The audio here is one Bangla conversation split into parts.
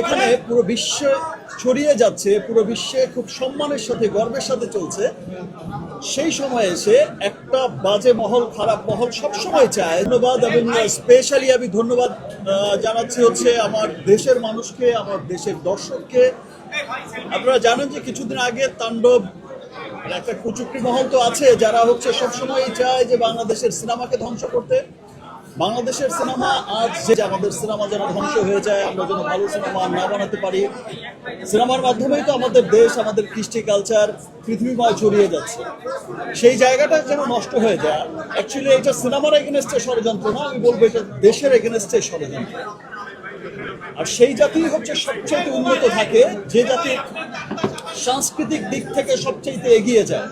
এখানে পুরো বিশ্বে ছড়িয়ে যাচ্ছে পুরো বিশ্বে খুব সম্মানের সাথে গর্বের সাথে চলছে। সেই সময় এসে একটা বাজে মহল খারাপ মহল সবসময় চায়। ধন্যবাদ এবং স্পেশালি আমি ধন্যবাদ জানাচ্ছি হচ্ছে আমার দেশের মানুষকে আমার দেশের দর্শককে। আপনারা জানেন যে কিছুদিন আগে তাণ্ডব একটা কুচুকরি মহল তো আছে যারা হচ্ছে সবসময় চায় যে বাংলাদেশের সিনেমাকে ধ্বংস করতে। বাংলাদেশের সিনেমা আজ যে আমাদের সিনেমা যেন ধ্বংস হয়ে যায়, আমরা যেন ভালো সিনেমা না বানাতে পারি, সিনেমার মাধ্যমেই তো আমাদের দেশ, আমাদের কৃষ্টি কালচার পৃথিবীময় ছড়িয়ে যাচ্ছে। সেই জায়গাটা যেন নষ্ট হয়ে যায় অ্যাকচুয়ালি এটা সিনেমার এগেনস্টে ষড়যন্ত্র না, আমি বলব এটা দেশের এগেনস্টে ষড়যন্ত্র। আর সেই জাতি হচ্ছে সবচেয়ে উন্নত থাকে, যে জাতি সাংস্কৃতিক দিক থেকে সবচেয়ে এগিয়ে যায়।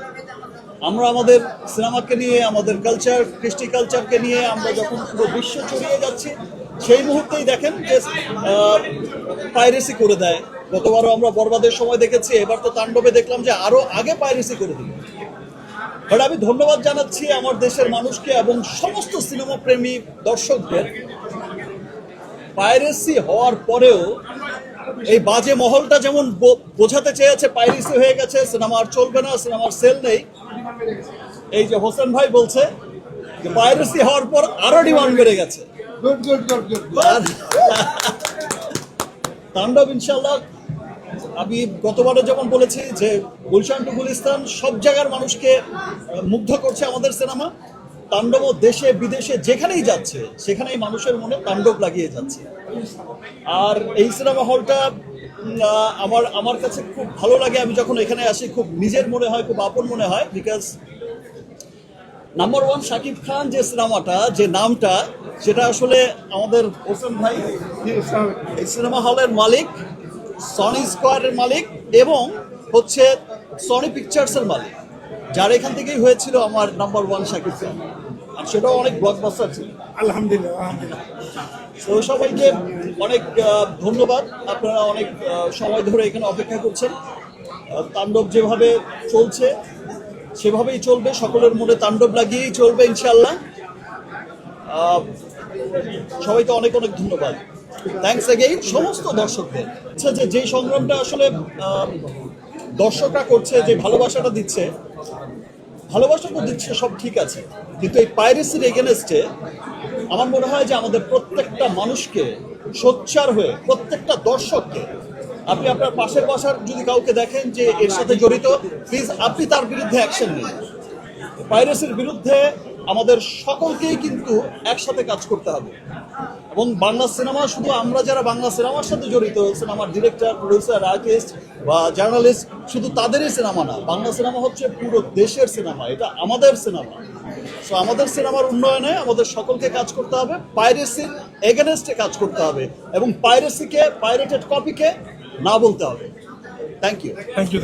আমরা আমাদের সিনেমাকে নিয়ে, আমাদের কালচার কৃষ্টি কালচারকে নিয়ে আমরা যখন পুরো বিশ্ব ছড়িয়ে যাচ্ছি, সেই মুহূর্তেই দেখেন যে পাইরেসি করে দেয়। গতবারও আমরা বরবাদের সময় দেখেছি, এবার তো তাণ্ডবে দেখলাম যে আরও আগে পাইরেসি করে দিল বাট আমি ধন্যবাদ জানাচ্ছি আমার দেশের মানুষকে এবং সমস্ত সিনেমা প্রেমী দর্শকদের। পাইরেসি হওয়ার পরেও এই বাজে মহলটা যেমন বোঝাতে চেয়েছে পাইরেসি হয়ে গেছে, সিনেমা আর চলবে না, সিনেমার সেল নেই এই যে হোসেন ভাই বলছে যে পাইরেসি হওয়ার পর আরও ডিমান্ড বেড়ে গেছে। গুড গুড গুড গুড তাণ্ডব ইনশাল্লাহ আমি গতবারে যেমন বলেছি যে গুলশান টু গুলিস্তান সব জায়গার মানুষকে মুগ্ধ করছে আমাদের সিনেমা। তাণ্ডব দেশে বিদেশে যেখানেই যাচ্ছে সেখানেই মানুষের মনে তাণ্ডব লাগিয়ে যাচ্ছে। আর এই সিনেমা হলটা আমার আমার কাছে খুব ভালো লাগে, আমি যখন এখানে আসি, খুব নিজের মনে হয়, খুব আপন মনে হয় because number one Shakib Khan যে সিনেমাটা, যে নামটা, সেটা আসলে আমাদের হোসেন ভাই, এই সিনেমা হলের মালিক সনি স্কোয়ারের মালিক, এবং হচ্ছে সনি পিকচার্সের মালিক, যার এখান থেকেই হয়েছিল আমার নাম্বার ওয়ান শাকিব খান। আর সেটাও অনেক ব্লকবাস্টার ছিল। আলহামদুলিল্লাহ আলহামদুলিল্লাহ। সবাইকে অনেক ধন্যবাদ। আপনারা অনেক সময় ধরে এখানে অপেক্ষা করছেন। তাণ্ডব যেভাবে চলছে, সেভাবেই চলবে। সকলের মনে তাণ্ডব লাগিয়েই চলবে ইনশাল্লাহ সবাইকে অনেক অনেক ধন্যবাদ। থ্যাংকস এগেইন সমস্ত দর্শকদের। আচ্ছা যে যেই সংগ্রামটা আসলে দর্শকরা করছে, যে ভালোবাসাটা দিচ্ছে, ভালোবাসা তো দিচ্ছে, সব ঠিক আছে। কিন্তু এই পাইরেসির এগেনস্টে আমার মনে হয় যে আমাদের প্রত্যেকটা মানুষকে সোচ্চার হয়ে, প্রত্যেকটা দর্শককে, আপনি আপনার পাশের বাসার যদি কাউকে দেখেন যে এর সাথে জড়িত প্লিজ আপনি তার বিরুদ্ধে অ্যাকশন নিন। ভাইরাসের বিরুদ্ধে আমাদের সকলকেই কিন্তু একসাথে কাজ করতে হবে। এবং বাংলা সিনেমা শুধু আমরা যারা বাংলা সিনেমার সাথে জড়িত, সিনেমার ডিরেক্টর প্রডিউসার আর্টিস্ট বা জার্নালিস্ট শুধু তাদেরই সিনেমা না, বাংলা সিনেমা হচ্ছে পুরো দেশের সিনেমা, এটা আমাদের সিনেমা। সো আমাদের সিনেমার উন্নয়নে আমাদের সকলকে কাজ করতে হবে পাইরেসির এগেনেস্টে কাজ করতে হবে এবং পাইরেসিকে পাইরেটেড কপিকে না বলতে হবে। Thank you thank you